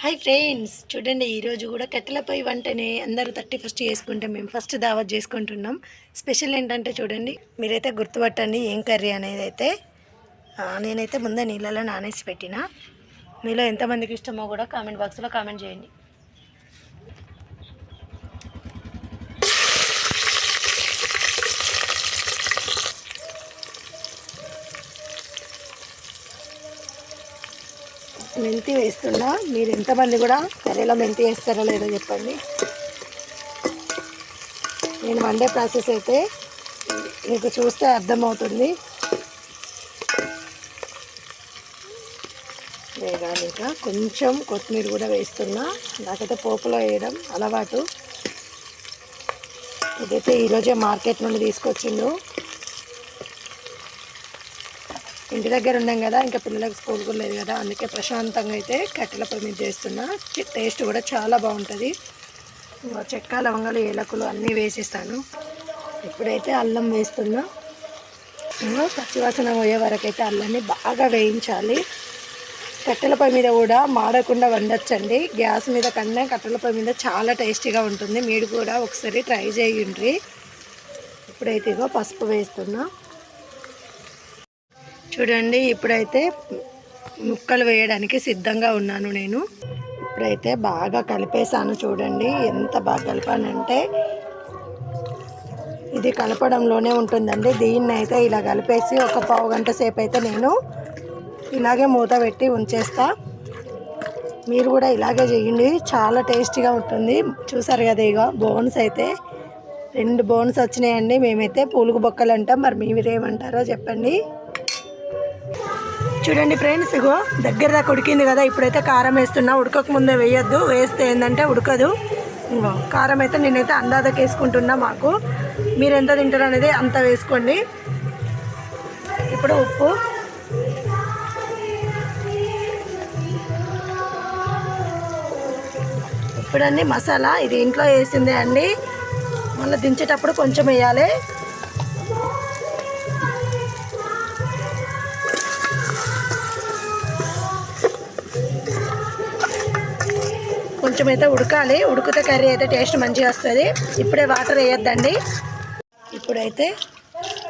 Hi friends చూడండి ఈరోజు కూడా కట్టెలపై వంటనే అందరూ థర్టీ ఫస్ట్ చేసుకుంటాం. మేము ఫస్ట్ దావత్ చేసుకుంటున్నాం. స్పెషల్ ఏంటంటే చూడండి మీరైతే గుర్తుపట్టండి ఏం కర్రీ అనేది అయితే. నేనైతే ముందే నీళ్ళలో నానేసి పెట్టిన. మీలో ఎంతమందికి ఇష్టమో కూడా కామెంట్ బాక్స్లో కామెంట్ చేయండి. మెంతి వేస్తున్నా. మీరు ఎంతమంది కూడా కర్రీలో మెంతి వేస్తారో లేదో చెప్పండి. నేను వండే ప్రాసెస్ అయితే మీకు చూస్తే అర్థమవుతుంది. వేగాలి ఇంకా కొంచెం కొత్తిమీర కూడా వేస్తున్నా. నాకైతే పోపులో వేయడం అలవాటు. ఇదైతే ఈరోజే మార్కెట్ నుండి తీసుకొచ్చిండు. ఇంటి దగ్గర ఉన్నాం కదా ఇంకా పిల్లలకు స్కూల్ కూడా లేదు కదా అందుకే ప్రశాంతంగా అయితే కట్టెల పొయ్యి మీద చేస్తున్నా. టేస్ట్ కూడా చాలా బాగుంటుంది. చెక్క లవంగాలు ఏలకులు అన్నీ వేసేస్తాను. ఇప్పుడైతే అల్లం వేస్తున్నా. పచ్చివాసన పోయే వరకు అయితే అల్లాన్ని బాగా వేయించాలి. కట్టెల పొయ్యి మీద కూడా మాడకుండా వండొచ్చండి. గ్యాస్ మీద కన్నా కట్టెల పొయ్యి మీద చాలా టేస్టీగా ఉంటుంది. మీరు కూడా ఒకసారి ట్రై చేయండి. ఇప్పుడైతే ఇగో పసుపు వేస్తున్నా. చూడండి ఇప్పుడైతే ముక్కలు వేయడానికి సిద్ధంగా ఉన్నాను నేను. ఇప్పుడైతే బాగా కలిపేసాను చూడండి ఎంత బాగా కలిపానంటే ఇది కలపడంలోనే ఉంటుందండి. దీన్ని అయితే ఇలా కలిపేసి ఒక పావు గంట సేపు అయితే నేను ఇలాగే మూత పెట్టి ఉంచేస్తా. మీరు కూడా ఇలాగే చేయండి చాలా టేస్టీగా ఉంటుంది. చూసారు కదా ఇక బోన్స్ అయితే రెండు బోన్స్ వచ్చినాయండి. మేమైతే పూలుగు బొక్కలు అంటాం మరి మీరేమంటారో చెప్పండి. చూడండి ఫ్రెండ్స్ ఇగో దగ్గర దాకా ఉడికింది కదా ఇప్పుడైతే కారం వేస్తున్నా. ఉడకక ముందే వేయొద్దు. వేస్తే ఏంటంటే ఉడకదు. ఇంకో కారం అయితే నేనైతే అందాదకి వేసుకుంటున్నా మాకు. మీరు ఎంత తింటారు అనేది అంత వేసుకోండి. ఇప్పుడు ఉప్పు. ఇప్పుడండి మసాలా. ఇది ఇంట్లో వేసిందే అండి. మళ్ళీ దించేటప్పుడు కొంచెం వేయాలి. కొంచెం అయితే ఉడకాలి. ఉడికితే కర్రీ అయితే టేస్ట్ మంచిగా వస్తుంది. ఇప్పుడే వాటర్ వేయొద్దండి. ఇప్పుడైతే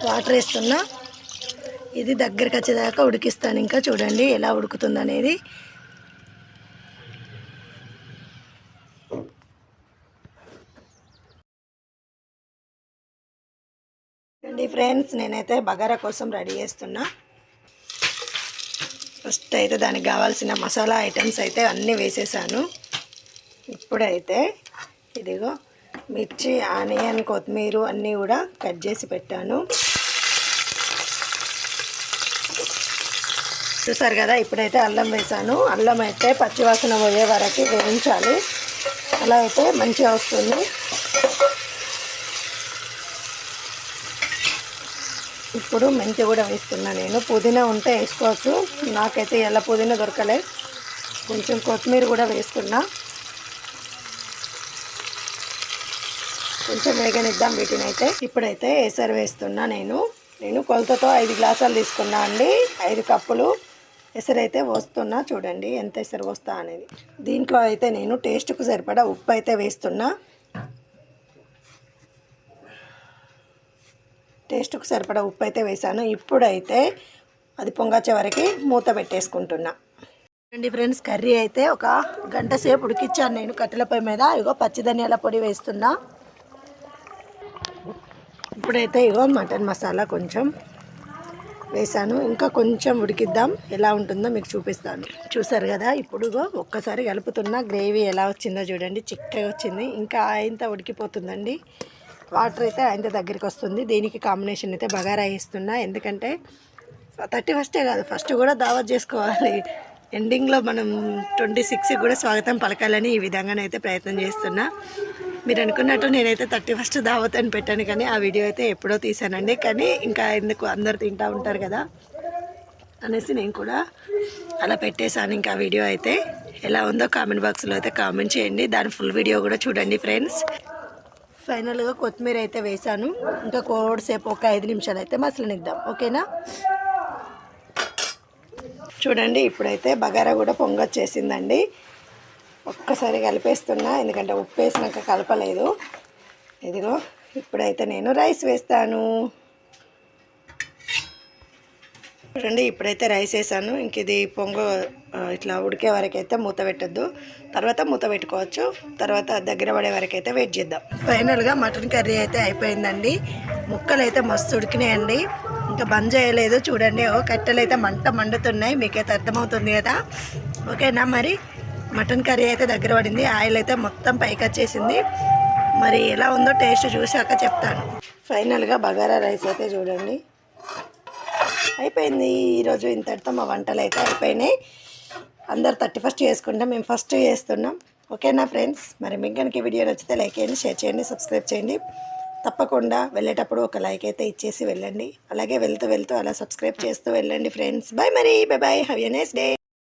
వాటర్ వేస్తున్నా. ఇది దగ్గరికి వచ్చేదాకా ఉడికిస్తాను ఇంకా. చూడండి ఎలా ఉడుకుతుంది అనేది అండి ఫ్రెండ్స్ నేనైతే బగారా కోసం రెడీ చేస్తున్నా. ఫస్ట్ అయితే దానికి కావాల్సిన మసాలా ఐటమ్స్ అయితే అన్నీ వేసేసాను. ఇప్పుడైతే ఇదిగో మిర్చి ఆనియన్ కొత్తిమీర అన్నీ కూడా కట్ చేసి పెట్టాను. చూసారు కదా ఇప్పుడైతే అల్లం వేసాను. అల్లం అయితే పచ్చివాసన పోయే వరకు వేయించాలి. అలా అయితే మంచిగా వస్తుంది. ఇప్పుడు మెంతి కూడా వేస్తున్నా నేను. పుదీనా ఉంటే వేసుకోవచ్చు. నాకైతే ఎలా పుదీనా దొరకలే. కొంచెం కొత్తిమీర కూడా వేస్తున్నా. కొంచెం వేగనిద్దాం వీటిని అయితే ఇప్పుడైతే ఎసరు వేస్తున్నా నేను. నేను కొలతతో ఐదు గ్లాసులు తీసుకున్నా అండి. ఐదు కప్పులు ఎసరు అయితే పోస్తున్నా. చూడండి ఎంత ఎసరు పోస్తా అనేది. దీంట్లో అయితే నేను టేస్ట్కు సరిపడా ఉప్పు అయితే వేస్తున్నా. టేస్ట్కు సరిపడా ఉప్పు అయితే వేసాను ఇప్పుడైతే అది పొంగచ్చే వరకు మూత పెట్టేసుకుంటున్నా. అండి ఫ్రెండ్స్ కర్రీ అయితే ఒక గంట సేపు ఉడికిచ్చాను నేను కట్టెల పొయ్యి మీద. ఇగో పచ్చి ధనియాల పొడి వేస్తున్నా. ఇప్పుడైతే ఇగో మటన్ మసాలా కొంచెం వేసాను. ఇంకా కొంచెం ఉడికిద్దాం. ఎలా ఉంటుందో మీకు చూపిస్తాను. చూసారు కదా ఇప్పుడుగో ఒక్కసారి కలుపుతున్నా గ్రేవీ ఎలా వచ్చిందో చూడండి. చిక్కగా వచ్చింది. ఇంకా ఆయంత ఉడికిపోతుందండి. వాటర్ అయితే ఆయంత దగ్గరికి వస్తుంది. దీనికి కాంబినేషన్ అయితే బగారా వేస్తున్నా. ఎందుకంటే థర్టీ ఫస్టే కాదు ఫస్ట్ కూడా దావత్ చేసుకోవాలి. ఎండింగ్లో మనం ట్వంటీ సిక్స్కి కూడా స్వాగతం పలకాలని ఈ విధంగానైతే ప్రయత్నం చేస్తున్నా. మీరు అనుకున్నట్టు నేనైతే థర్టీ ఫస్ట్ దావత్ అని పెట్టాను కానీ ఆ వీడియో అయితే ఎప్పుడో తీసానండి కానీ ఇంకా ఎందుకు అందరు తింటూ ఉంటారు కదా అనేసి నేను కూడా అలా పెట్టేశాను ఇంకా వీడియో అయితే. ఎలా ఉందో కామెంట్ బాక్స్లో అయితే కామెంట్ చేయండి. దాని ఫుల్ వీడియో కూడా చూడండి ఫ్రెండ్స్. ఫైనల్గా కొత్తిమీర అయితే వేసాను ఇంకా కోడిసేపు ఒక ఐదు నిమిషాలు అయితే మసలనిద్దాం ఓకేనా? చూడండి ఇప్పుడైతే బగారా కూడా పొంగొచ్చేసిందండి. ఒక్కసారి కలిపేస్తున్నా ఎందుకంటే ఉప్పు వేసినాక కలపలేదు. ఇదిగో ఇప్పుడైతే నేను రైస్ వేస్తాను. చూడండి ఇప్పుడైతే రైస్ వేసాను. ఇంక ఇది పొంగు ఇట్లా ఉడికే వరకు అయితే మూత పెట్టద్దు. తర్వాత మూత పెట్టుకోవచ్చు. తర్వాత దగ్గర పడే వరకు అయితే వెయిట్ చేద్దాం. ఫైనల్గా మటన్ కర్రీ అయితే అయిపోయిందండి. ముక్కలు అయితే మస్తు ఉడికినాయండి. ఇంకా బంద్ చేయలేదు. చూడండి ఓ కట్టెలు అయితే మంట మండుతున్నాయి. మీకైతే అర్థమవుతుంది కదా. ఓకేనా మరి? మటన్ కర్రీ అయితే దగ్గర పడింది. ఆయిల్ అయితే మొత్తం పైకి వచ్చేసింది. మరి ఎలా ఉందో టేస్ట్ చూశాక చెప్తాను. ఫైనల్గా బగారా రైస్ అయితే చూడండి. అయిపోయింది. ఈరోజు ఇంతటితో మా వంటలు అయితే అయిపోయినాయి. అందరు థర్టీ ఫస్ట్ చేసుకుంటాం మేము ఫస్ట్ చేస్తున్నాం. ఓకేనా ఫ్రెండ్స్? మరి మీకు కనుక వీడియో నచ్చితే లైక్ చేయండి షేర్ చేయండి సబ్స్క్రైబ్ చేయండి. తప్పకుండా వెళ్ళేటప్పుడు ఒక లైక్ అయితే ఇచ్చేసి వెళ్ళండి. అలాగే వెళ్తూ వెళ్తూ అలా సబ్స్క్రైబ్ చేస్తూ వెళ్ళండి ఫ్రెండ్స్. బాయ్ మరి. Bye bye have a nice day